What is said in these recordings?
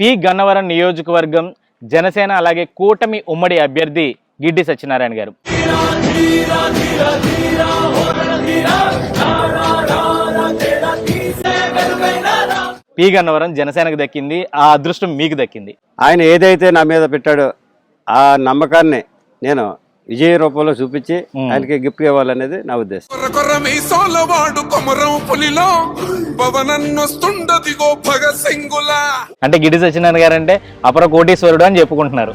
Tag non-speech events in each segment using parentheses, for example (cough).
P Gannavaram నియోజకవర్గం జనసేన అలాగే కూటమి ఉమ్మడి అభ్యర్థి గిడ్డి సత్యనారాయణ గారు. పి గన్నవరం జనసేనకు దక్కింది ఆ అదృష్టం మీకు దక్కింది. ఆయన ఏదైతే నా మీద పెట్టాడో ఆ నమ్మకాన్ని నేను విజయ రూపంలో చూపించి ఆయనకి గిఫ్ట్ ఇవ్వాలనేది నా ఉద్దేశం. అంటే గిడ్డి సత్యనారాయణ గారు అంటే అపర కోటీశ్వరుడు అని చెప్పుకుంటున్నారు.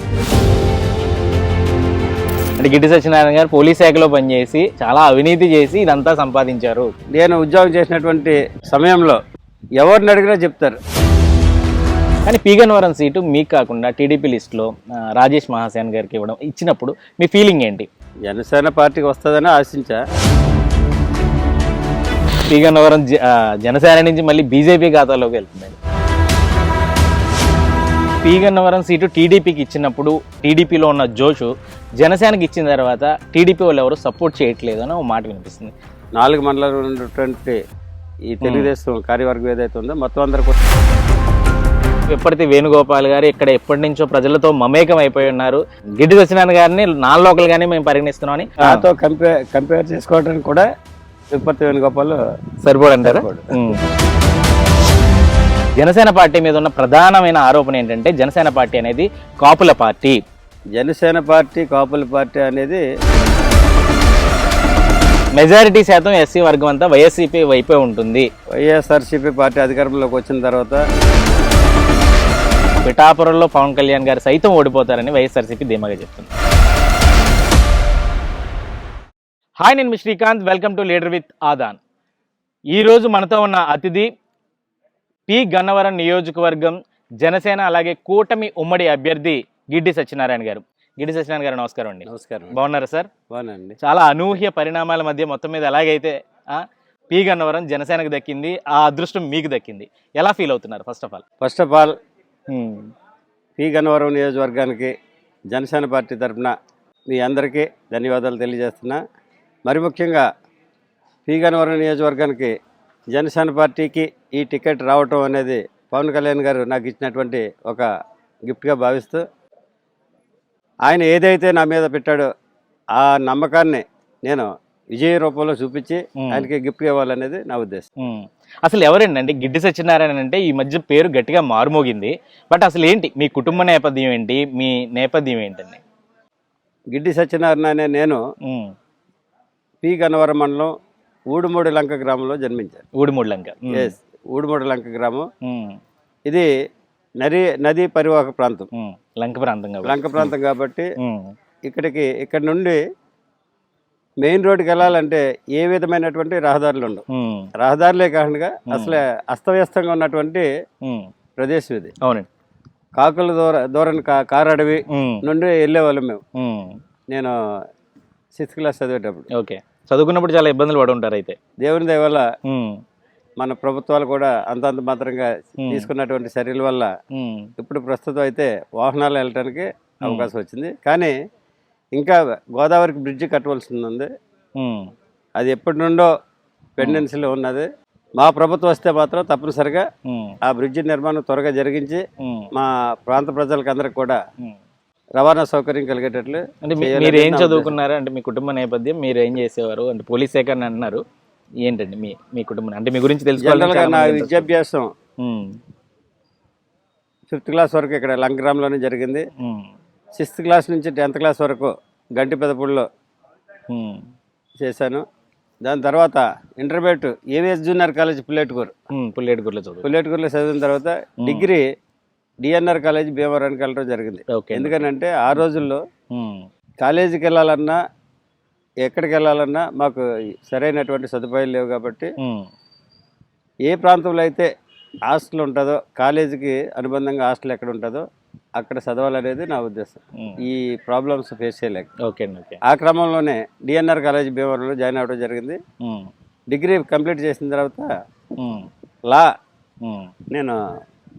అంటే గిడ్డి సత్యనారాయణ గారు పోలీస్ శాఖలో పనిచేసి చాలా అవినీతి చేసి ఇదంతా సంపాదించారు. నేను ఉద్యోగం చేసినటువంటి సమయంలో ఎవరిని అడిగినా చెప్తారు. కానీ పీగన్నవరం సీటు మీకు కాకుండా టీడీపీ లిస్టులో రాజేష్ మహాసేన్ గారికి ఇవ్వడం ఇచ్చినప్పుడు మీ ఫీలింగ్ ఏంటి? జనసేన పార్టీకి వస్తుందని ఆశించా. ఆ, జనసేన నుంచి మళ్ళీ బీజేపీ ఖాతాలోకి వెళ్తుంది పీగన్నవరం సీటు టీడీపీకి ఇచ్చినప్పుడు టీడీపీలో ఉన్న జోషు జనసేనకి ఇచ్చిన తర్వాత టీడీపీ వాళ్ళు ఎవరు సపోర్ట్ చేయట్లేదు అని ఒక మాట వినిపిస్తుంది. నాలుగు మండలాలు ఉన్నటువంటి ఈ తెలుగుదేశం కార్యవర్గం ఏదైతే ఉందో మొత్తం అందరు ఎప్పటికీ వేణుగోపాల్ గారు ఇక్కడ ఎప్పటి నుంచో ప్రజలతో మమేకం అయిపోయి ఉన్నారు. గిడ్డి సత్యనారాయణ గారిని నాన్ లోకల్ గానే మేము పరిగణిస్తున్నాం అని. నాతో కంపేర్ కంపేర్ చేసుకోవడానికి కూడా తిరుపతి వేణుగోపాల్ సరిపోడంటారా. జనసేన పార్టీ మీద ఉన్న ప్రధానమైన ఆరోపణ ఏంటంటే జనసేన పార్టీ అనేది కాపుల పార్టీ. జనసేన పార్టీ కాపుల పార్టీ అనేది మెజారిటీ శాతం ఎస్సీ వర్గం అంతా వైఎస్సీపీ వైపే ఉంటుంది. వైఎస్ఆర్సీపీ పార్టీ అధికారంలోకి వచ్చిన తర్వాత పిఠాపురంలో పవన్ కళ్యాణ్ గారు సైతం ఓడిపోతారని వైఎస్ఆర్సీపీ ధీమాగా చెప్తుంది. హాయ్ నేను Srikanth. Welcome to leader with Aadhan. ఈరోజు మనతో ఉన్న అతిథి పి గన్నవరం నియోజకవర్గం జనసేన అలాగే కూటమి ఉమ్మడి అభ్యర్థి గిడ్డి సత్యనారాయణ గారు. గిడ్డి సత్యనారాయణ గారు నమస్కారం అండి. నమస్కారం బాగున్నారా సార్? బాగునండి చాలా అనూహ్య పరిణామాల మధ్య మొత్తం మీద ఎలాగైతే పి గన్నవరం జనసేనకు దక్కింది ఆ అదృష్టం మీకు దక్కింది. ఎలా ఫీల్ అవుతున్నారు first of all first of all P. Gannavaram నియోజకవర్గానికి జనసేన పార్టీ తరఫున మీ అందరికీ ధన్యవాదాలు తెలియజేస్తున్నా. మరి ముఖ్యంగా పి. గన్నవరం నియోజకవర్గానికి జనసేన పార్టీకి ఈ టికెట్ రావటం అనేది పవన్ కళ్యాణ్ గారు నాకు ఇచ్చినటువంటి ఒక గిఫ్ట్గా భావిస్తూ ఆయన ఏదైతే నా మీద పెట్టాడో ఆ నమ్మకాన్ని నేను విజయ రూపంలో చూపించి. ఆయనకి గిఫ్ట్ ఇవ్వాలనేది నా ఉద్దేశం. అసలు ఎవరండి అంటే గిడ్డి సత్యనారాయణ అంటే ఈ మధ్య పేరు గట్టిగా మారుమోగింది బట్ అసలు ఏంటి మీ కుటుంబ నేపథ్యం ఏంటి మీ నేపథ్యం ఏంటండి గిడ్డి సత్యనారాయణ అనే నేను. పి గన్నవరం మండలం ఊడుమూడి లంక గ్రామంలో జన్మించాను ఊడిముళ్ళంక ఉమ్. ఎస్ ఊడుమూడి లంక గ్రామం. ఇది నది నదీ పరివాహక ప్రాంతం. లంక ప్రాంతం కాబట్టి. లంక ప్రాంతం కాబట్టి. ఇక్కడికి ఇక్కడ నుండి మెయిన్ రోడ్డుకి వెళ్ళాలంటే ఏ విధమైనటువంటి రహదారులు ఉండవు. రహదారులే కాకుండా అసలు అస్తవ్యస్తంగా ఉన్నటువంటి. ప్రదేశం ఇది అవునండి కాకుల దూర దూరం కా కారు అడవి. నుండి వెళ్ళేవాళ్ళం మేము. నేను సిక్స్త్ క్లాస్ చదివేటప్పుడు ఓకే చదువుకున్నప్పుడు చాలా ఇబ్బందులు పడి ఉంటారు అయితే దేవుని దయ వల్ల. మన ప్రభుత్వాలు కూడా అంతంత మాత్రంగా తీసుకున్నటువంటి చర్యల వల్ల. ఇప్పుడు ప్రస్తుతం అయితే వాహనాలు వెళ్ళటానికి అవకాశం వచ్చింది కానీ ఇంకా గోదావరికి బ్రిడ్జి కట్టవలసి ఉంది. అది ఎప్పటి నుండో పెండెన్సీలో ఉన్నది మా ప్రభుత్వం వస్తే మాత్రం తప్పనిసరిగా. ఆ బ్రిడ్జి నిర్మాణం త్వరగా జరిగించి. మా ప్రాంత ప్రజలకు అందరికి కూడా. రవాణా సౌకర్యం కలిగేటట్లు అంటే మీరు ఏం చదువుకున్నారు అంటే మీ కుటుంబ నేపథ్యం మీరు ఏం చేసేవారు అంటే పోలీస్ శాఖ అని అంటున్నారు ఏంటండి మీ మీ కుటుంబం అంటే మీ గురించి. జనరల్గా నా తెలుసుకోవాలి విద్యాభ్యాసం ఫిఫ్త్ క్లాస్ వరకు ఇక్కడ లంకరామ్లోనే జరిగింది సిక్స్త్ క్లాస్ నుంచి టెన్త్ క్లాస్ వరకు గంటి పెదపూడిలో చేశాను. దాని తర్వాత intermediate AVS junior college Pulletukuru. పుల్లేటిగూరులో చదువు పుల్లేటుకూరులో చదివిన తర్వాత డిగ్రీ డిఎన్ఆర్ కాలేజ్ భీమవరానికి వెళ్ళడం జరిగింది. ఓకే ఎందుకనంటే ఆ రోజుల్లో. కాలేజీకి వెళ్ళాలన్నా ఎక్కడికి వెళ్ళాలన్నా మాకు సరైనటువంటి సదుపాయాలు లేవు కాబట్టి. ఏ ప్రాంతంలో అయితే హాస్టల్ ఉంటుందో కాలేజీకి అనుబంధంగా హాస్టల్ ఎక్కడ ఉంటుందో అక్కడ చదవాలనేది నా ఉద్దేశం. ఈ ప్రాబ్లమ్స్ ఫేస్ చేయలేక ఓకే ఓకే ఆ క్రమంలోనే డిఎన్ఆర్ కాలేజ్ భీమవరంలో జాయిన్ అవ్వడం జరిగింది. డిగ్రీ కంప్లీట్ చేసిన తర్వాత. లా. నేను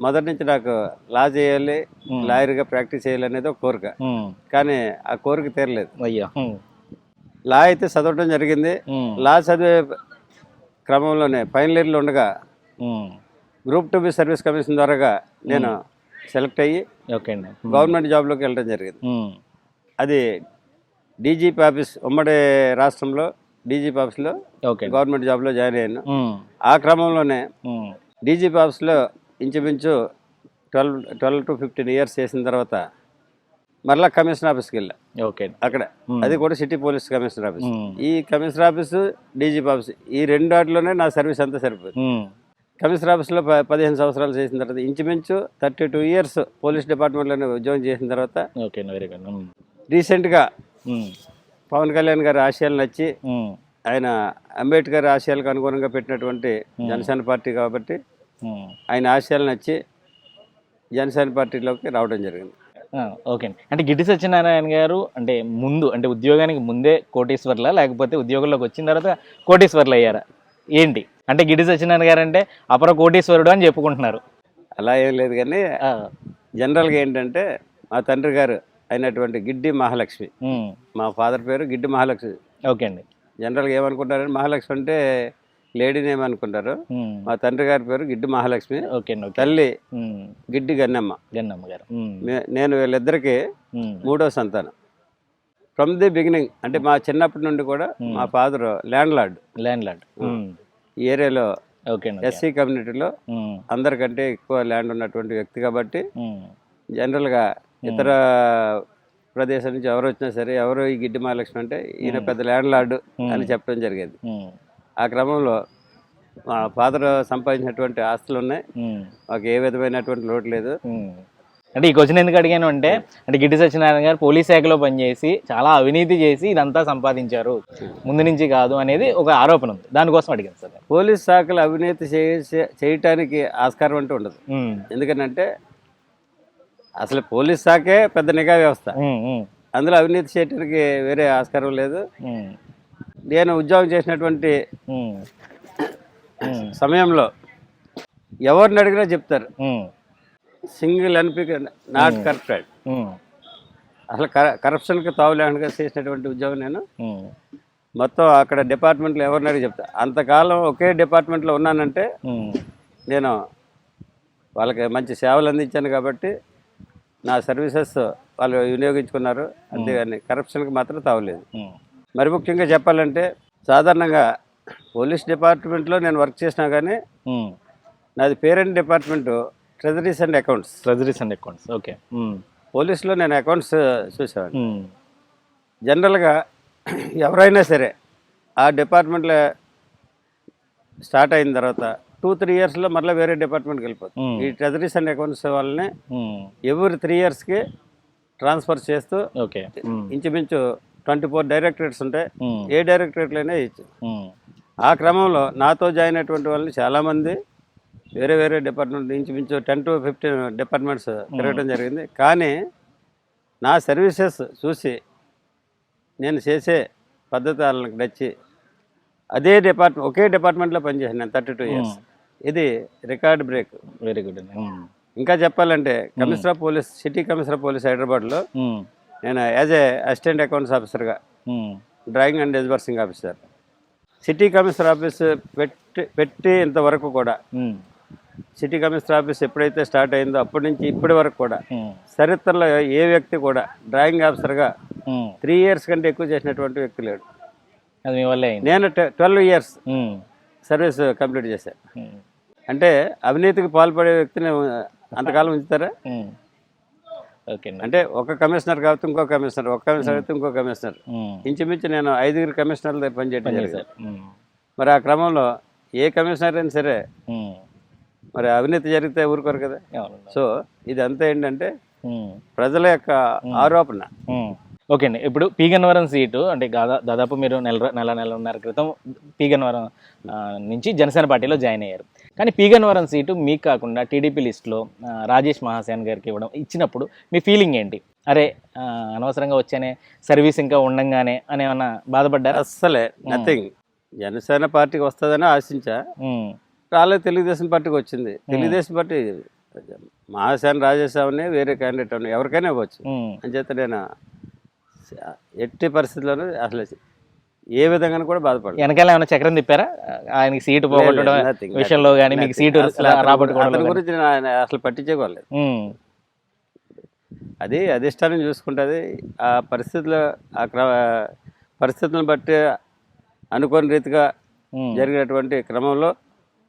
మొదటి నుంచి నాకు లా చేయాలి. లాయర్గా ప్రాక్టీస్ చేయాలి అనేది ఒక కోరిక. కానీ ఆ కోరిక తీరలేదు అయ్యా. లా అయితే చదవటం జరిగింది. లా చదివే క్రమంలోనే ఫైనల్ ఇయర్లో ఉండగా. Group two B service commission ద్వారాగా నేను సెలెక్ట్ అయ్యి ఓకే అండి గవర్నమెంట్ జాబ్లోకి వెళ్ళడం జరిగింది. అది డీజీపీ ఆఫీస్ ఉమ్మడి రాష్ట్రంలో డీజీపీ ఆఫీస్లో గవర్నమెంట్ జాబ్లో జాయిన్ అయ్యాను. ఆ క్రమంలోనే. డీజీపీ ఆఫీస్లో ఇంచుమించు twelve twelve to fifteen years చేసిన తర్వాత మరలా కమిషనర్ ఆఫీస్కి వెళ్ళా ఓకే అక్కడ. అది కూడా సిటీ పోలీస్ కమిషనర్ ఆఫీస్. ఈ కమిషనర్ ఆఫీసు డీజీపీ ఆఫీస్ ఈ రెండు వాటిలోనే నా సర్వీస్ అంతా సరిపోయింది. కమిషనర్ ఆఫీస్లో ప పదిహేను సంవత్సరాలు చేసిన తర్వాత ఇంచుమించు థర్టీ టూ ఇయర్స్ పోలీస్ డిపార్ట్మెంట్లోనే ఉద్యోగం చేసిన తర్వాత ఓకే అండి వెరీ గుడ్ ఉమ్. రీసెంట్గా. పవన్ కళ్యాణ్ గారి ఆశయాలు నచ్చి. ఆయన అంబేద్కర్ ఆశయాలకు అనుగుణంగా పెట్టినటువంటి జనసేన పార్టీ కాబట్టి. ఆయన ఆశయాలు నచ్చి జనసేన పార్టీలోకి రావడం జరిగింది ఓకే అండి అంటే గిడ్డి సత్యనారాయణ గారు అంటే ముందు అంటే ఉద్యోగానికి ముందే కోటీశ్వర్లా లేకపోతే ఉద్యోగంలోకి వచ్చిన తర్వాత కోటీశ్వర్లు అయ్యారా ఏంటి అంటే గిడ్డి సత్యనారాయణ గారు అంటే అపర కోటీశ్వరుడు అని చెప్పుకుంటున్నారు. అలా ఏం లేదు కానీ జనరల్గా ఏంటంటే మా తండ్రి గారు అయినటువంటి గిడ్డి మహాలక్ష్మి. మా ఫాదర్ పేరు గిడ్డి మహాలక్ష్మి. ఓకే అండి. జనరల్గా ఏమనుకుంటారంటే మహాలక్ష్మి అంటే లేడీ నేమ్ అనుకుంటారు. మా తండ్రి గారి పేరు గిడ్డి మహాలక్ష్మి. తల్లి. గిడ్డి గన్నమ్మ. గన్నమ్మ గారు. నేను వీళ్ళిద్దరికి. మూడో సంతానం. ఫ్రమ్ ది బిగినింగ్ అంటే మా చిన్నప్పటి నుండి కూడా మా father landlord landlord. ఈ ఏరియాలో. ఎస్సీ కమ్యూనిటీలో. అందరికంటే ఎక్కువ ల్యాండ్ ఉన్నటువంటి వ్యక్తి కాబట్టి. జనరల్గా ఇతర ప్రదేశం నుంచి ఎవరు వచ్చినా సరే ఎవరు ఈ గిడ్డి మహాలక్ష్మి అంటే ఈయన పెద్ద ల్యాండ్ లార్డు అని చెప్పడం జరిగేది. ఆ క్రమంలో మా ఫాదర్ సంపాదించినటువంటి ఆస్తులు ఉన్నాయి. మాకు ఏ విధమైనటువంటి లోటు లేదు. అంటే ఈ క్వశ్చన్ ఎందుకు అడిగాను అంటే అంటే గిడ్డి సత్యనారాయణ గారు పోలీస్ శాఖలో పనిచేసి చాలా అవినీతి చేసి ఇదంతా సంపాదించారు ముందు నుంచి కాదు అనేది ఒక ఆరోపణ ఉంది దానికోసం అడిగాను సార్. పోలీస్ శాఖలు అవినీతి చేయటానికి ఆస్కారం అంటూ ఉండదు ఉమ్. ఎందుకంటే అసలు పోలీస్ శాఖే పెద్ద నిఘా వ్యవస్థ. అందులో అవినీతి చేయడానికి వేరే ఆస్కారం లేదు. నేను ఉద్యోగం చేసినటువంటి. సమయంలో ఎవరిని అడిగినా చెప్తారు. సింగిల్ ఎన్పిక నాట్ కరప్టెడ్. అసలు కర- కరప్షన్కి తావు లేకుండా చేసినటువంటి ఉద్యోగం నేను. మొత్తం అక్కడ డిపార్ట్మెంట్లో ఎవరిని అడిగి చెప్తా అంతకాలం ఒకే డిపార్ట్మెంట్లో ఉన్నానంటే. నేను వాళ్ళకి మంచి సేవలు అందించాను కాబట్టి నా సర్వీసెస్ వాళ్ళు వినియోగించుకున్నారు అంతేగాని కరప్షన్కి మాత్రం తావలేదు. మరి ముఖ్యంగా చెప్పాలంటే సాధారణంగా పోలీస్ డిపార్ట్మెంట్లో నేను వర్క్ చేసినా కానీ. నాది parent department treasuries and accounts treasuries and accounts okay. పోలీస్లో నేను అకౌంట్స్ ఉమ్. జనరల్గా ఎవరైనా సరే ఆ డిపార్ట్మెంట్లో స్టార్ట్ అయిన తర్వాత టూ త్రీ ఇయర్స్లో మళ్ళీ వేరే డిపార్ట్మెంట్కి వెళ్ళిపోతుంది Hmm. ఈ ట్రెజరీస్ అండ్ అకౌంట్స్ వాళ్ళని. ఎవ్రీ త్రీ ఇయర్స్కి ట్రాన్స్ఫర్ చేస్తూ ఓకే ఉమ్. ఇంచుమించు ట్వంటీ ఫోర్ డైరెక్టరేట్స్ ఉంటాయి ఉమ్. ఏ డైరెక్టరేట్లైనా ఇచ్చు. ఆ క్రమంలో నాతో జాయిన్ అయినటువంటి వాళ్ళని చాలామంది వేరే వేరే డిపార్ట్మెంట్ ఇంచుమించు టెన్ టు ఫిఫ్టీన్ డిపార్ట్మెంట్స్ తిరగడం జరిగింది కానీ నా సర్వీసెస్ చూసి నేను చేసే పద్ధతి వాళ్ళకి నచ్చి అదే డిపార్ట్మెంట్ ఒకే డిపార్ట్మెంట్లో పనిచేసాను నేను థర్టీ టూ ఇయర్స్ ఇది record break very good um. ఇంకా చెప్పాలంటే commissioner police city commissioner police హైదరాబాద్లో. నేను యాజ్ ఏ అసిస్టెంట్ అకౌంట్స్ ఆఫీసర్గా. Drawing and disbursing officer city commissioner office పెట్టి పెట్టి ఇంతవరకు కూడా. సిటీ కమిషనర్ ఆఫీస్ ఎప్పుడైతే స్టార్ట్ అయిందో అప్పటి నుంచి ఇప్పటి వరకు కూడా. చరిత్రలో ఏ వ్యక్తి కూడా డ్రాయింగ్ ఆఫీసర్గా. త్రీ ఇయర్స్ కంటే ఎక్కువ చేసినటువంటి వ్యక్తి లేడు నేను ట్వెల్వ్ ఇయర్స్. సర్వీస్ కంప్లీట్ చేశాను. అంటే అవినీతికి పాల్పడే వ్యక్తిని అంతకాలం ఉంచుతారా అంటే ఒక కమిషనర్ కాబట్టి ఇంకో కమిషనర్ ఒక కమిషనర్ అయితే ఇంకో కమిషనర్. ఇంచుమించు నేను ఐదుగురు కమిషనర్ల దగ్గర పనిచేయడం జరిగింది. మరి ఆ క్రమంలో ఏ కమిషనర్ అయినా సరే. మరి అవినీతి జరిగితే ఊరుకోరు కదా. సో ఇదంతా ఏంటంటే. ప్రజల యొక్క ఆరోపణ. ఓకే అండి. ఇప్పుడు పీ గన్నవరం సీటు అంటే దాదా దాదాపు మీరు నెల నెల నెలన్నర క్రితం పీ గన్నవరం ఆ, నుంచి జనసేన పార్టీలో జాయిన్ అయ్యారు. కానీ పీ గన్నవరం సీటు మీకు కాకుండా టీడీపీ లిస్టులో రాజేష్ మహాసేన్ గారికి ఇవ్వడం ఇచ్చినప్పుడు మీ ఫీలింగ్ ఏంటి? అరే అనవసరంగా వచ్చానే సర్వీస్ ఇంకా ఉండంగానే అని ఏమన్నా బాధపడ్డారా? అస్సలే. నథింగ్ జనసేన పార్టీకి వస్తుందని ఆశించా. రాలేదు తెలుగుదేశం పార్టీకి వచ్చింది తెలుగుదేశం పార్టీ మహాసేన రాజేశ్వరిని వేరే క్యాండిడేట్ అని ఎవరికైనా ఇవ్వచ్చు. అంచేత నేను ఎట్టి పరిస్థితుల్లోనూ అసలు ఏ విధంగా కూడా బాధపడలేదు వెనకాల ఏమైనా చక్రం తిప్పారా ఆయనకి సీటు పోగొట్టడం విషయంలో కానీ మీకు. సీటు రాబట్టుకోవడం గురించి నేను ఆయన అసలు పట్టించుకోలేదు. అది అధిష్టానం చూసుకుంటుంది ఆ పరిస్థితులు ఆ క్ర పరిస్థితులను బట్టి అనుకోని రీతిగా. జరిగినటువంటి క్రమంలో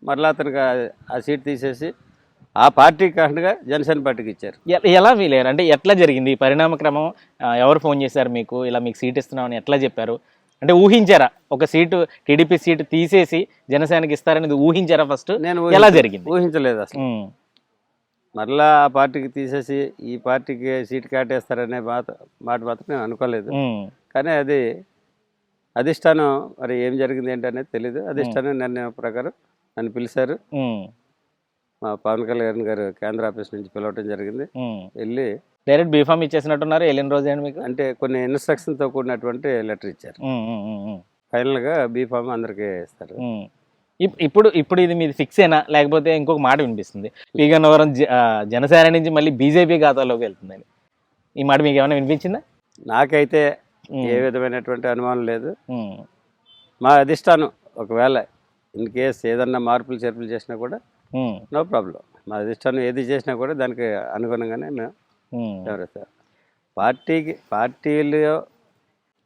మరలా అతనికి ఆ- సీట్ తీసేసి ఆ పార్టీకి కాకుండా జనసేన పార్టీకి ఇచ్చారు. ఎలా ఫీల్ అయ్యారు? అంటే ఎట్లా జరిగింది? ఈ పరిణామ క్రమం ఎవరు ఫోన్ చేశారు మీకు? ఇలా మీకు సీట్ ఇస్తున్నామని ఎట్లా చెప్పారు? అంటే ఊహించారా? ఒక సీటు టీడీపీ సీటు తీసేసి జనసేనకి ఇస్తారనేది ఊహించారా ఫస్ట్ నేను ఎలా జరిగింది? ఊహించలేదు అసలు. మరలా ఆ పార్టీకి తీసేసి ఈ పార్టీకి సీట్ కేటేస్తారనే మాట మాట మాత్రం నేను అనుకోలేదు. కానీ అది అధిష్టానం మరి ఏం జరిగింది ఏంటనేది తెలీదు. అధిష్టానం నిర్ణయం ప్రకారం నన్ను పిలిచారు. మా పవన్ కళ్యాణ్ గారు కేంద్ర ఆఫీస్ నుంచి పిలవటం జరిగింది. వెళ్ళి డైరెక్ట్ బీఫామ్ ఇచ్చేసినట్టున్నారు. వెళ్ళిన రోజు ఏంటి మీకు? అంటే కొన్ని ఇన్స్ట్రక్షన్తో కూడినటువంటి లెటర్ ఇచ్చారు. ఉమ్, ఫైనల్గా బీఫామ్ అందరికీ ఇస్తారు. ఇప్పుడు ఇప్పుడు ఇది మీది ఫిక్స్ అయినా లేకపోతే ఇంకొక మాట వినిపిస్తుంది. పీగన్నవరం జనసేన నుంచి మళ్ళీ బీజేపీ ఖాతాలోకి వెళ్తుందని ఈ మాట మీకు ఏమైనా వినిపించిందా? నాకైతే ఏ విధమైనటువంటి అనుమానం లేదు. మా అధిష్టానం ఒకవేళ ఇన్ కేస్ ఏదన్నా మార్పులు చేర్పులు చేసినా కూడా నో ప్రాబ్లం. మా అధిష్టానం ఏది చేసినా కూడా దానికి అనుగుణంగానే మేము వ్యవహరిస్తాం. పార్టీకి పార్టీలో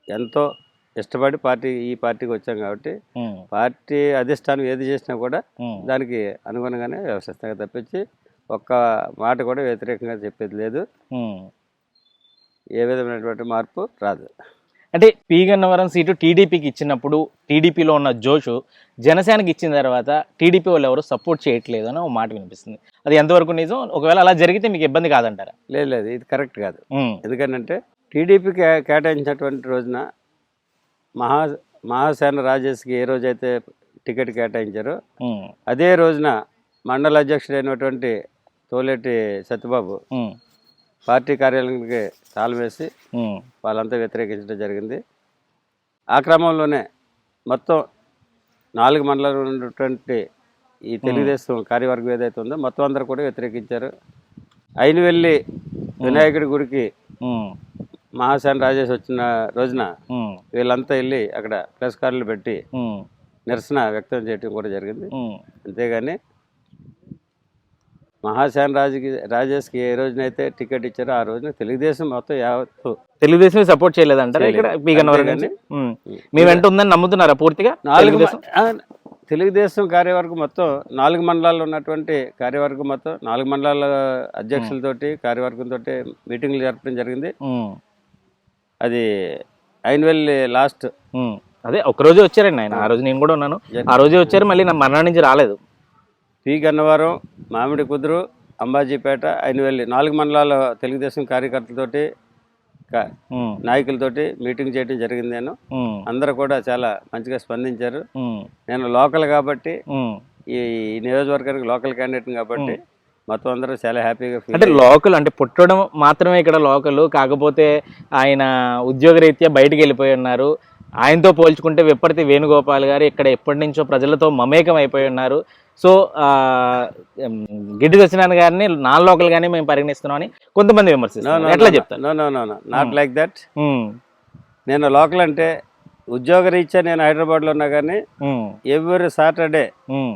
ఎంతో ఇష్టపడి పార్టీ ఈ పార్టీకి వచ్చాం కాబట్టి పార్టీ అధిష్టానం ఏది చేసినా కూడా. దానికి అనుగుణంగానే వ్యవహరిస్తాం. తప్పించి ఒక్క మాట కూడా వ్యతిరేకంగా చెప్పేది లేదు. ఏ విధమైనటువంటి మార్పు రాదు. అంటే పీ గన్నవరం సీటు టీడీపీకి ఇచ్చినప్పుడు టీడీపీలో ఉన్న జోషు జనసేనకి ఇచ్చిన తర్వాత టీడీపీ వాళ్ళు ఎవరు సపోర్ట్ చేయట్లేదు అని ఒక మాట వినిపిస్తుంది. అది ఎంతవరకు నిజం? ఒకవేళ అలా జరిగితే మీకు ఇబ్బంది కాదంటారా? లేదు లేదు ఇది కరెక్ట్ కాదు. ఎందుకంటే టీడీపీ కే కేటాయించినటువంటి రోజున మహా మహాసేన రాజేష్కి ఏ రోజైతే టికెట్ కేటాయించారో అదే రోజున మండల అధ్యక్షుడైనటువంటి తోలేటి సత్యబాబు పార్టీ కార్యాలయానికి తాళం వేసి వాళ్ళంతా వ్యతిరేకించడం జరిగింది. ఆ క్రమంలోనే మొత్తం నాలుగు మండలాలు ఉన్నటువంటి ఈ తెలుగుదేశం కార్యవర్గం ఏదైతే ఉందో మొత్తం అందరూ కూడా వ్యతిరేకించారు. అయినవెల్లి వినాయకుడి గుడికి ఉమ్, మహాసేన రాజేష్ వచ్చిన రోజున వీళ్ళంతా వెళ్ళి అక్కడ ప్రెస్ కార్డులు పెట్టి నిరసన వ్యక్తం చేయడం కూడా జరిగింది. అంతేగాని మహాసేన రాజుకి రాజేష్కి ఏ రోజునైతే టికెట్ ఇచ్చారో ఆ రోజున తెలుగుదేశం మొత్తం యావత్తు తెలుగుదేశం సపోర్ట్ చేయలేదంటారా ఇక్కడ. మీ వెంట ఉందని నమ్ముతున్నారా పూర్తిగా నాలుగు తెలుగుదేశం? కార్యవర్గం మొత్తం నాలుగు మండలాల్లో ఉన్నటువంటి కార్యవర్గం మొత్తం నాలుగు మండలాల అధ్యక్షులతోటి కార్యవర్గంతో మీటింగ్లు జరపడం జరిగింది. అది అయినవెల్లి లాస్ట్. అదే ఒక రోజే వచ్చారండి ఆయన. ఆ రోజు నేను కూడా ఉన్నాను. ఆ రోజే వచ్చారు మళ్ళీ నా మరణం నుంచి రాలేదు. పి గన్నవరం మామిడి కుదురు అంబాజీపేట అయినవెల్లి నాలుగు మండలాల తెలుగుదేశం కార్యకర్తలతోటి నాయకులతోటి మీటింగ్ చేయడం జరిగింది నేను. అందరూ కూడా చాలా మంచిగా స్పందించారు. నేను లోకల్ కాబట్టి. ఈ నియోజకవర్గానికి లోకల్ క్యాండిడేట్ కాబట్టి మొత్తం అందరూ చాలా హ్యాపీగా అంటే లోకల్ అంటే పుట్టడం మాత్రమే ఇక్కడ లోకల్ కాకపోతే ఆయన ఉద్యోగరీత్యా బయటికి వెళ్ళిపోయి ఉన్నారు. ఆయనతో పోల్చుకుంటే విప్పర్తి వేణుగోపాల్ గారు ఇక్కడ ఎప్పటి నుంచో ప్రజలతో మమేకం అయిపోయి ఉన్నారు. సో గిడ్డి సత్యనారాయణ గారిని నాన్ లోకల్ గానే మేము పరిగణిస్తున్నామని కొంతమంది విమర్శిస్తారు ఎట్లా చెప్తారు? No no no no not like that నేను లోకల్ అంటే ఉద్యోగ రీత్యా నేను హైదరాబాద్లో ఉన్నా కానీ ఉమ్, ఎవ్రీ సాటర్డే ఉమ్,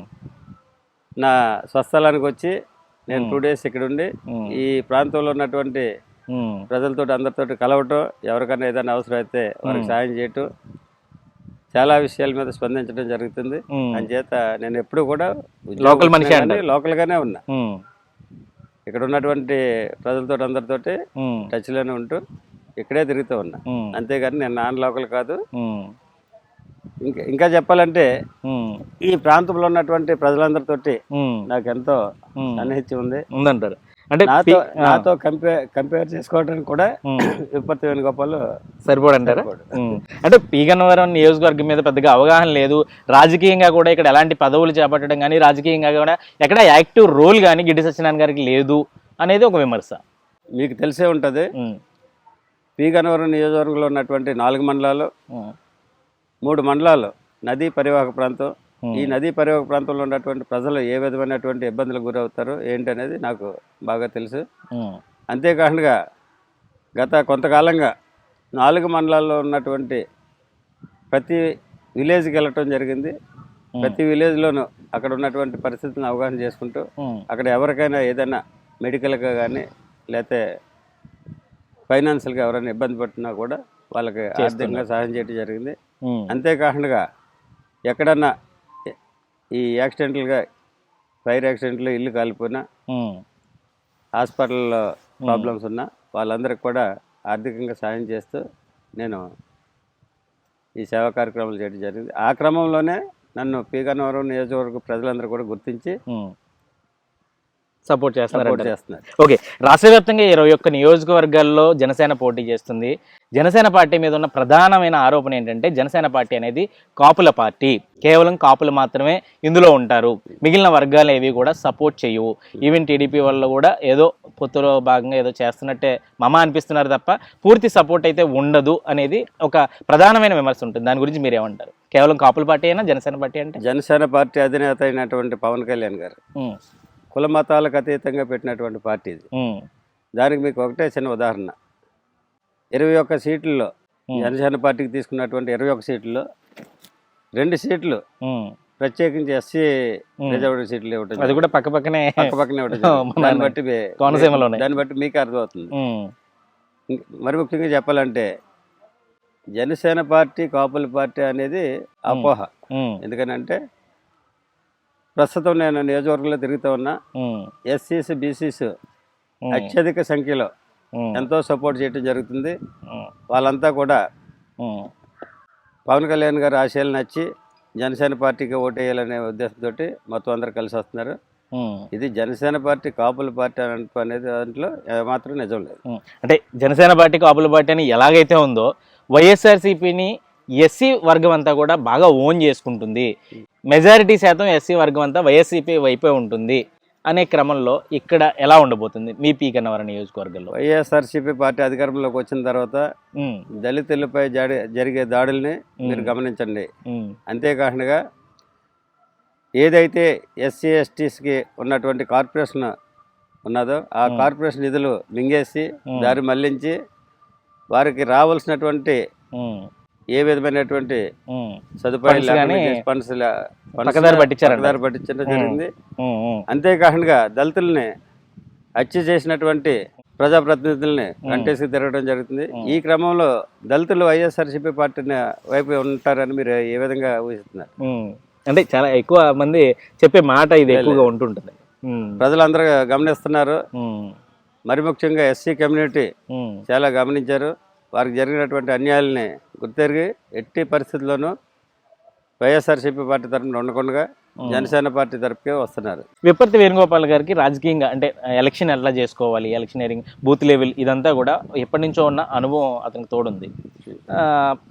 నా స్వస్థలానికి వచ్చి నేను టూ డేస్ ఇక్కడ ఉండి ఈ ప్రాంతంలో ఉన్నటువంటి ప్రజలతో అందరితో కలవటం ఎవరికైనా ఏదైనా అవసరం అయితే వారికి సాయం చేయటం చాలా విషయాల మీద స్పందించడం జరుగుతుంది. అంచేత నేను ఎప్పుడు కూడా లోకల్ మనిషి అంటారు. లోకల్గానే ఉన్నా. ఇక్కడ ఉన్నటువంటి ప్రజలతో అందరితోటి ఉమ్, టచ్లోనే ఉంటూ ఇక్కడే తిరుగుతూ ఉన్నా. అంతేగాని నేను నాన్ లోకల్ కాదు. ఇంకా ఇంకా చెప్పాలంటే ఈ ప్రాంతంలో ఉన్నటువంటి ప్రజలందరితోటి నాకు ఎంతో. సన్నిహిత్యం ఉంది. ఉందంటారు. అంటే నాతో కంపేర్ కంపేర్ చేసుకోవడానికి కూడా. విపత్తి వేణుగోపాల్ సరిపోడంటారా. ఉమ్. అంటే పీగన్నవరం నియోజకవర్గం మీద పెద్దగా అవగాహన లేదు రాజకీయంగా కూడా ఇక్కడ ఎలాంటి పదవులు చేపట్టడం కానీ రాజకీయంగా కూడా ఎక్కడ యాక్టివ్ రోల్ కానీ గిడ్డి సత్యనారాయణ గారికి లేదు అనేది ఒక విమర్శ మీకు తెలిసే ఉంటుంది ఉమ్. పి గన్నవరం నియోజకవర్గంలో ఉన్నటువంటి నాలుగు మండలాలు. మూడు మండలాలు నదీ పరివాహక ప్రాంతం. ఈ నదీ పరివాహక ప్రాంతంలో ఉన్నటువంటి ప్రజలు ఏ విధమైనటువంటి ఇబ్బందులకు గురవుతారు ఏంటి అనేది నాకు బాగా తెలుసు. అంతేకాకుండా గత కొంతకాలంగా నాలుగు మండలాల్లో ఉన్నటువంటి ప్రతి విలేజ్కి వెళ్ళటం జరిగింది. ప్రతి విలేజ్లోనూ అక్కడ ఉన్నటువంటి పరిస్థితులను అవగాహన చేసుకుంటూ. అక్కడ ఎవరికైనా ఏదైనా మెడికల్గా కానీ లేకపోతే ఫైనాన్షియల్గా ఎవరైనా ఇబ్బంది పడుతున్నా కూడా వాళ్ళకి ఆర్థికంగా సహాయం చేయడం జరిగింది. అంతేకాకుండా ఎక్కడన్నా ఈ యాక్సిడెంటల్గా ఫైర్ యాక్సిడెంట్లో ఇల్లు కాలిపోయినా హాస్పిటల్లో ప్రాబ్లమ్స్ ఉన్నా వాళ్ళందరికి కూడా ఆర్థికంగా సాయం చేస్తూ నేను ఈ సేవా కార్యక్రమాలు చేయడం జరిగింది. ఆ క్రమంలోనే నన్ను పీగన్నవరం నియోజకవర్గ ప్రజలందరూ కూడా గుర్తించి సపోర్ట్ చేస్తున్నారు చేస్తున్నారు. ఓకే రాష్ట్ర వ్యాప్తంగా ఇరవై ఒక్క నియోజకవర్గాల్లో జనసేన పోటీ చేస్తుంది. జనసేన పార్టీ మీద ఉన్న ప్రధానమైన ఆరోపణ ఏంటంటే జనసేన పార్టీ అనేది కాపుల పార్టీ. కేవలం కాపులు మాత్రమే ఇందులో ఉంటారు. మిగిలిన వర్గాలు ఏవి కూడా సపోర్ట్ చేయవు. ఈవెన్ టీడీపీ వాళ్ళు కూడా ఏదో పొత్తులో భాగంగా ఏదో చేస్తున్నట్టే మమ అనిపిస్తున్నారు తప్ప పూర్తి సపోర్ట్ అయితే ఉండదు అనేది ఒక ప్రధానమైన విమర్శ ఉంటుంది. దాని గురించి మీరు ఏమంటారు కేవలం కాపుల పార్టీ అయినా జనసేన పార్టీ అంటే? జనసేన పార్టీ అధినేత అయినటువంటి పవన్ కళ్యాణ్ గారు కుల మతాలకు అతీతంగా పెట్టినటువంటి పార్టీ ఇది దానికి మీకు ఒకటే చిన్న ఉదాహరణ ఇరవై ఒక్క సీట్లలో. జనసేన పార్టీకి తీసుకున్నటువంటి ఇరవై ఒక్క సీట్లలో రెండు సీట్లు. ప్రత్యేకించి ఎస్సీ. రిజర్వ్డ్ సీట్లు ఇవ్వటం అది కూడా పక్క పక్కనే పక్క పక్కనే ఇవ్వటం. (laughs) దాన్ని బట్టి కోనసీమలోనే. దాన్ని బట్టి మీకే అర్థమవుతుంది మరి ముఖ్యంగా చెప్పాలంటే జనసేన పార్టీ కాపుల పార్టీ అనేది అపోహ ఎందుకనంటే ప్రస్తుతం నేను నియోజకవర్గంలో తిరుగుతూ ఉన్నా. ఎస్సీస్ బీసీస్ అత్యధిక సంఖ్యలో ఎంతో సపోర్ట్ చేయడం జరుగుతుంది. వాళ్ళంతా కూడా పవన్ కళ్యాణ్ గారు ఆశయాలు నచ్చి జనసేన పార్టీకి ఓటేయాలనే ఉద్దేశంతో మొత్తం అందరు కలిసి వస్తున్నారు. ఇది జనసేన పార్టీ కాపుల పార్టీ అని- అనేది దాంట్లో ఏమాత్రం నిజం లేదు. అంటే జనసేన పార్టీ కాపుల పార్టీ అని ఎలాగైతే ఉందో వైఎస్ఆర్సీపీని ఎస్సీ వర్గం అంతా కూడా బాగా ఓన్ చేసుకుంటుంది. మెజారిటీ శాతం ఎస్సీ వర్గం అంతా వైఎస్సీపీ వైపే ఉంటుంది అనే క్రమంలో ఇక్కడ ఎలా ఉండబోతుంది? మీ పీ కన్నవరం నియోజకవర్గంలో. వైఎస్ఆర్సీపీ పార్టీ అధికారంలోకి వచ్చిన తర్వాత దళితులపై జాడి జరిగే దాడుల్ని మీరు గమనించండి. అంతేకాకుండా ఏదైతే ఎస్సీ ఎస్టీస్కి ఉన్నటువంటి కార్పొరేషన్ ఉన్నదో ఆ. కార్పొరేషన్ నిధులు మింగేసి. దారి మళ్ళించి వారికి రావాల్సినటువంటి ఏ విధమైనటువంటి సదుపాయాలు ఫండ్స్ పక్కదారి. పక్కదారి పట్టించడం జరిగింది. అంతేకాకుండా దళితుల్ని హత్య చేసినటువంటి ప్రజాప్రతినిధుల్ని కంటేసి తిరగడం జరుగుతుంది. ఈ క్రమంలో దళితులు వైఎస్ఆర్సీపీ పార్టీని వైపు ఉంటారని మీరు ఏ విధంగా ఊహిస్తున్నారు. అంటే చాలా ఎక్కువ మంది చెప్పే మాట ఇది ఎక్కువగా ఉంటుంటుంది. ప్రజలందరూ గమనిస్తున్నారు. మరి ముఖ్యంగా ఎస్సీ కమ్యూనిటీ చాలా గమనించారు. వారికి జరిగినటువంటి అన్యాయాలని గుర్తెరిగి ఎట్టి పరిస్థితుల్లోనూ వైఎస్ఆర్సీపీ పార్టీ తరఫున ఉండకుండా జనసేన పార్టీ తరపుకే వస్తున్నారు. విపత్తి వేణుగోపాల్ గారికి రాజకీయంగా అంటే ఎలక్షన్ ఎట్లా చేసుకోవాలి ఎలక్షనీరింగ్ బూత్ లెవెల్ ఇదంతా కూడా ఎప్పటి నుంచో ఉన్న అనుభవం అతనికి తోడుంది.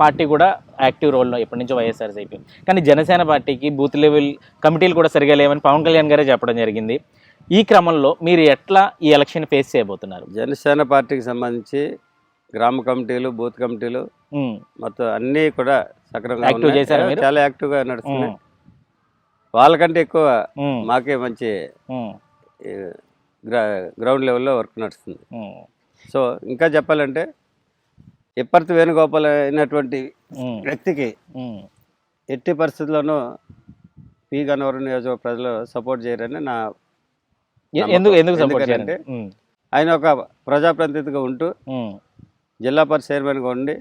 పార్టీ కూడా యాక్టివ్ రోల్లో ఎప్పటి నుంచో వైఎస్ఆర్సీపీ. కానీ జనసేన పార్టీకి బూత్ లెవెల్ కమిటీలు కూడా సరిగా లేవని పవన్ కళ్యాణ్ గారే చెప్పడం జరిగింది. ఈ క్రమంలో మీరు ఎట్లా ఈ ఎలక్షన్ ఫేస్ చేయబోతున్నారు? జనసేన పార్టీకి సంబంధించి గ్రామ కమిటీలు బూత్ కమిటీలు మొత్తం అన్నీ కూడా సక్రమంగా. చేశారా మీరు? చాలా యాక్టివ్గా నడుస్తున్నాయి. వాళ్ళకంటే ఎక్కువ మాకే మంచి గ్రౌండ్ లెవెల్లో వర్క్ నడుస్తుంది. సో ఇంకా చెప్పాలంటే ఇప్పటి వేణుగోపాల్ అయినటువంటి వ్యక్తికి ఎట్టి పరిస్థితుల్లోనూ పి గన్నవరం నియోజక ప్రజలు సపోర్ట్ చేయరని నా ఎందుకు ఎందుకు సపోర్ట్ ఎందుకంటే చేయాలంటే ఉమ్, ఆయన ఒక ప్రజాప్రతినిధిగా ఉంటూ జిల్లా పరిషత్ చైర్మన్గా ఉండి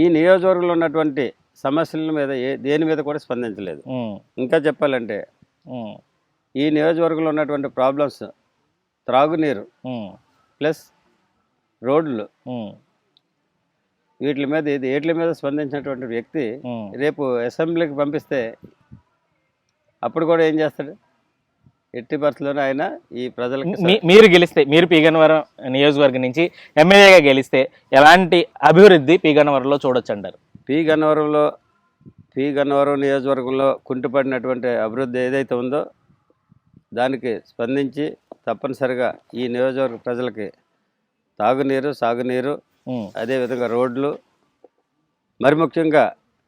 ఈ నియోజకవర్గంలో ఉన్నటువంటి సమస్యల మీద ఏ దేని మీద కూడా స్పందించలేదు. ఇంకా చెప్పాలంటే ఈ నియోజకవర్గంలో ఉన్నటువంటి ప్రాబ్లమ్స్ త్రాగునీరు ప్లస్ రోడ్లు వీటి మీద ఇది వీటి మీద స్పందించినటువంటి వ్యక్తి. రేపు అసెంబ్లీకి పంపిస్తే అప్పుడు కూడా ఏం చేస్తాడు? ఎట్టి పరిస్థితుల్లోనూ ఆయన ఈ ప్రజలకి మీరు గెలిస్తే మీరు పీగన్నవరం నియోజకవర్గం నుంచి ఎమ్మెల్యేగా గెలిస్తే ఎలాంటి అభివృద్ధి పీగన్నవరంలో చూడొచ్చు అంటారు పి గన్నవరంలో పి గన్నవరం నియోజకవర్గంలో కుంటుపడినటువంటి అభివృద్ధి ఏదైతే ఉందో దానికి స్పందించి తప్పనిసరిగా ఈ నియోజకవర్గ ప్రజలకి తాగునీరు సాగునీరు అదేవిధంగా రోడ్లు మరి ముఖ్యంగా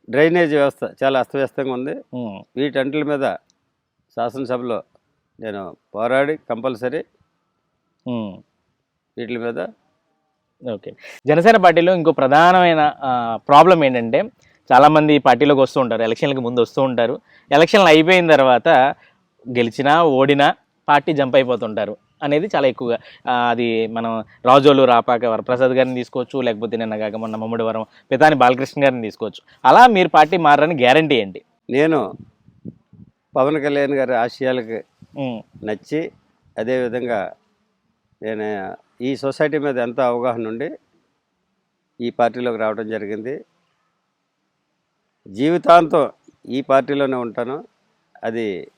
డ్రైనేజ్ వ్యవస్థ చాలా అస్తవ్యస్తంగా ఉంది. వీటంటిల మీద శాసనసభలో నేను పోరాడి కంపల్సరీ. వీటి మీద ఓకే. జనసేన పార్టీలో ఇంకో ప్రధానమైన ప్రాబ్లం ఏంటంటే చాలామంది ఈ పార్టీలోకి వస్తూ ఉంటారు ఎలక్షన్లకు ముందు వస్తూ ఉంటారు. ఎలక్షన్లు అయిపోయిన తర్వాత గెలిచినా ఓడినా పార్టీ జంప్ అయిపోతుంటారు అనేది చాలా ఎక్కువగా అది మనం రాజోలు రాపాక వరప్రసాద్ గారిని తీసుకోవచ్చు లేకపోతే నిన్న కాక మొన్న మమ్మడివరం పితాని బాలకృష్ణ గారిని తీసుకోవచ్చు. అలా మీరు పార్టీ మారని గ్యారంటీ ఏంటి? నేను పవన్ కళ్యాణ్ గారి ఆశయాలకు నచ్చి అదేవిధంగా నేను ఈ సొసైటీ మీద ఎంతో అవగాహన ఉండి ఈ పార్టీలోకి రావడం జరిగింది. జీవితాంతం ఈ పార్టీలోనే ఉంటాను. అది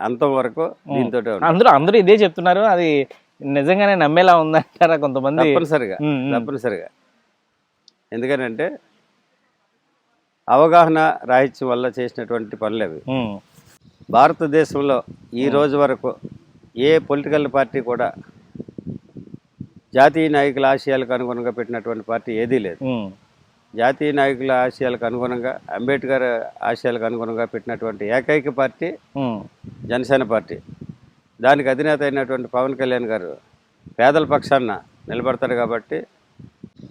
అంతం వరకు దీంతో అందరూ అందరూ ఇదే చెప్తున్నారు. అది నిజంగానే నమ్మేలా ఉందంటారా కొంతమంది? తప్పనిసరిగా. తప్పనిసరిగా. ఎందుకనంటే అవగాహన రాహిత్యం వల్ల చేసినటువంటి పనులు అవి. భారతదేశంలో ఈ రోజు వరకు ఏ పొలిటికల్ పార్టీ కూడా జాతీయ నాయకుల ఆశయాలకు అనుగుణంగా పెట్టినటువంటి పార్టీ ఏదీ లేదు. జాతీయ నాయకుల ఆశయాలకు అనుగుణంగా అంబేద్కర్ ఆశయాలకు అనుగుణంగా పెట్టినటువంటి ఏకైక పార్టీ జనసేన పార్టీ. దానికి అధినేత అయినటువంటి పవన్ కళ్యాణ్ గారు పేదల పక్షాన నిలబడతారు కాబట్టి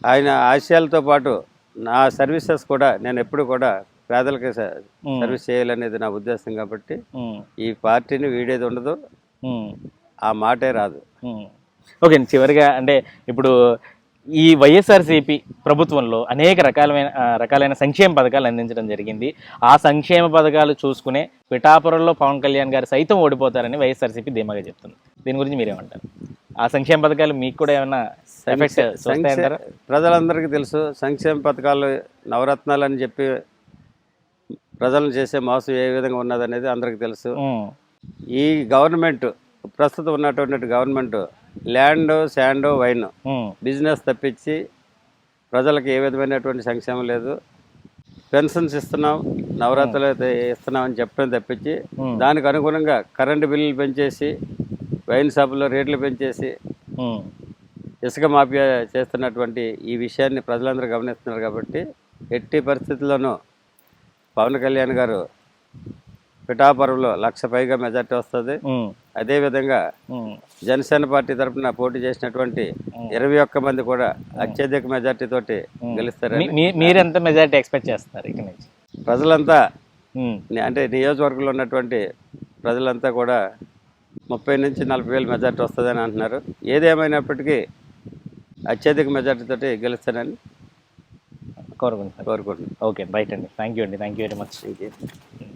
ఆయన ఆశయాలతో పాటు నా సర్వీసెస్ కూడా నేను ఎప్పుడు కూడా పేదలకి సర్వీస్ చేయాలనేది నా ఉద్దేశం కాబట్టి ఈ పార్టీని వీడేది ఉండదు. ఆ మాటే రాదు. ఓకే చివరిగా అంటే ఇప్పుడు ఈ వైఎస్ఆర్సీపీ ప్రభుత్వంలో అనేక రకాలమైన ఆ, రకాలైన సంక్షేమ పథకాలు అందించడం జరిగింది. ఆ సంక్షేమ పథకాలు చూసుకునే పిఠాపురంలో పవన్ కళ్యాణ్ గారు సైతం ఓడిపోతారని వైఎస్ఆర్సీపీ ధీమాగా చెప్తుంది. దీని గురించి మీరేమంటారు? ఆ సంక్షేమ పథకాలు మీకు కూడా ఏమైనా ప్రజలందరికీ తెలుసు సంక్షేమ పథకాలు నవరత్నాలు అని చెప్పి ప్రజలను చేసే మోసం ఏ విధంగా ఉన్నదనేది అందరికీ తెలుసు. ఈ గవర్నమెంట్ ప్రస్తుతం ఉన్నటువంటి government land sand wine business తప్పించి ప్రజలకు ఏ విధమైనటువంటి సంక్షేమం లేదు. పెన్షన్స్ ఇస్తున్నాం నవరాత్రులు అయితే ఇస్తున్నాం అని చెప్పడం తప్పించి. దానికి అనుగుణంగా కరెంటు బిల్లులు పెంచేసి వైన్ షాపుల్లో రేట్లు పెంచేసి ఇసుక మాఫియా చేస్తున్నటువంటి ఈ విషయాన్ని ప్రజలందరూ గమనిస్తున్నారు కాబట్టి ఎట్టి పరిస్థితుల్లోనూ పవన్ కళ్యాణ్ గారు పిఠాపురంలో లక్ష పైగా మెజార్టీ వస్తుంది. అదేవిధంగా జనసేన పార్టీ తరఫున పోటీ చేసినటువంటి ఇరవై ఒక్క మంది కూడా అత్యధిక మెజార్టీ తోటి మీ- మీరెంత మెజారిటీ ఎక్స్పెక్ట్ చేస్తున్నారు ఇక్కడ నుంచి? ప్రజలంతా అంటే నియోజకవర్గంలో ఉన్నటువంటి ప్రజలంతా కూడా ముప్పై నుంచి నలభై వేల మెజార్టీ వస్తుందని అంటున్నారు. ఏదేమైనప్పటికీ అత్యధిక మెజార్టీ తోటి కోరుకుంటున్నారు కోరుకుంటున్నాను. ఓకే రైట్ అండి. థ్యాంక్ యూ అండి. Thank you very much